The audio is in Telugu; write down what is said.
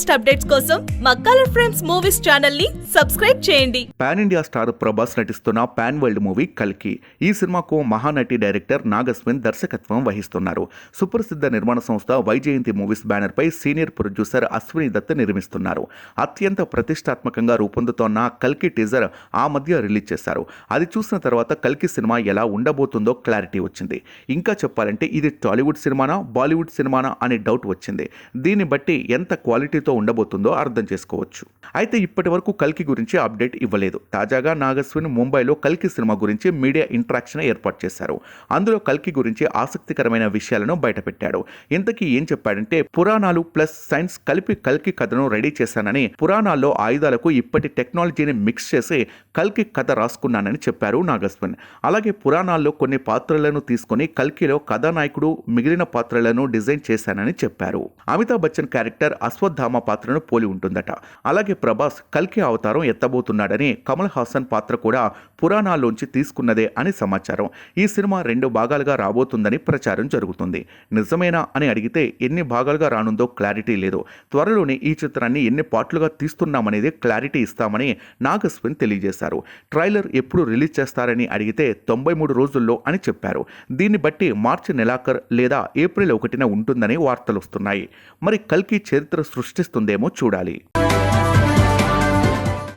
లేటెస్ట్ అప్డేట్స్ కోసం మా కలర్ ఫ్రేమ్స్ మూవీస్ ఛానల్ని సబ్స్క్రైబ్ చేయండి. పాన్ ఇండియా స్టార్ ప్రభాస్ నటిస్తున్న పాన్ వరల్డ్ మూవీ కల్కి. ఈ సినిమాకు మహానటి డైరెక్టర్ నాగస్విన్ దర్శకత్వం వహిస్తున్నారు. సుప్రసిద్ధ నిర్మాణ సంస్థ వైజయంతి మూవీస్ బ్యానర్ పై సీనియర్ ప్రొడ్యూసర్ అశ్విని దత్ నిర్మిస్తున్నారు. అత్యంత ప్రతిష్టాత్మకంగా రూపొందుతోన్న కల్కి టీజర్ ఆ మధ్య రిలీజ్ చేశారు. అది చూసిన తర్వాత కల్కి సినిమా ఎలా ఉండబోతుందో క్లారిటీ వచ్చింది. ఇంకా చెప్పాలంటే ఇది టాలీవుడ్ సినిమానా బాలీవుడ్ సినిమానా అనే డౌట్ వచ్చింది. దీన్ని బట్టి ఎంత క్వాలిటీతో ఉండబోతుందో అర్థం చేసుకోవచ్చు. అయితే ఇప్పటి వరకు కల్కి గురించి అప్డేట్ ఇవ్వలేదు. తాజాగా నాగస్విన్ ముంబైలో కల్కి సినిమా గురించి మీడియా ఇంటరాక్షన్ ఏర్పాటు చేశారు. అందులో కల్కి గురించి ఆసక్తికరమైన విషయాలను బయటపెట్టాడు. ఇంతకీ ఏం చెప్పాడంటే పురాణాలు ప్లస్ సైన్స్ కలిపి కల్కి కథను రెడీ చేశానని పురాణాల్లో ఆయుధాలకు ఇప్పటి టెక్నాలజీని మిక్స్ చేసి కల్కి కథ రాసుకున్నానని చెప్పారు నాగస్విన్. అలాగే పురాణాల్లో కొన్ని పాత్రలను తీసుకొని కల్కిలో కథానాయకుడు మిగిలిన పాత్రలను డిజైన్ చేశానని చెప్పారు. అమితాబ్ బచ్చన్ క్యారెక్టర్ అశ్వత్థామ పాత్రను పోలి ఉంటుందట. అలాగే ప్రభాస్ కల్కి అవతారం ఎత్తబోతున్నాడని కమల్ హాసన్ పాత్ర కూడా పురాణాల్లోంచి తీసుకున్నదే అని సమాచారం. ఈ సినిమా రెండు భాగాలుగా రాబోతుందని ప్రచారం జరుగుతుంది. నిజమేనా అని అడిగితే ఎన్ని భాగాలుగా రానుందో క్లారిటీ లేదు. త్వరలోనే ఈ చిత్రాన్ని ఎన్ని పార్ట్లుగా తీస్తున్నామనేది క్లారిటీ ఇస్తామని నాగస్విన్ తెలియజేశారు. ట్రైలర్ ఎప్పుడు రిలీజ్ చేస్తారని అడిగితే తొంభై మూడు రోజుల్లో అని చెప్పారు. దీన్ని బట్టి మార్చి నెలాఖర్ లేదా ఏప్రిల్ ఒకటిన ఉంటుందని వార్తలు వస్తున్నాయి. మరి కల్కి చరిత్ర సృష్టిస్తుందేమో చూడాలి.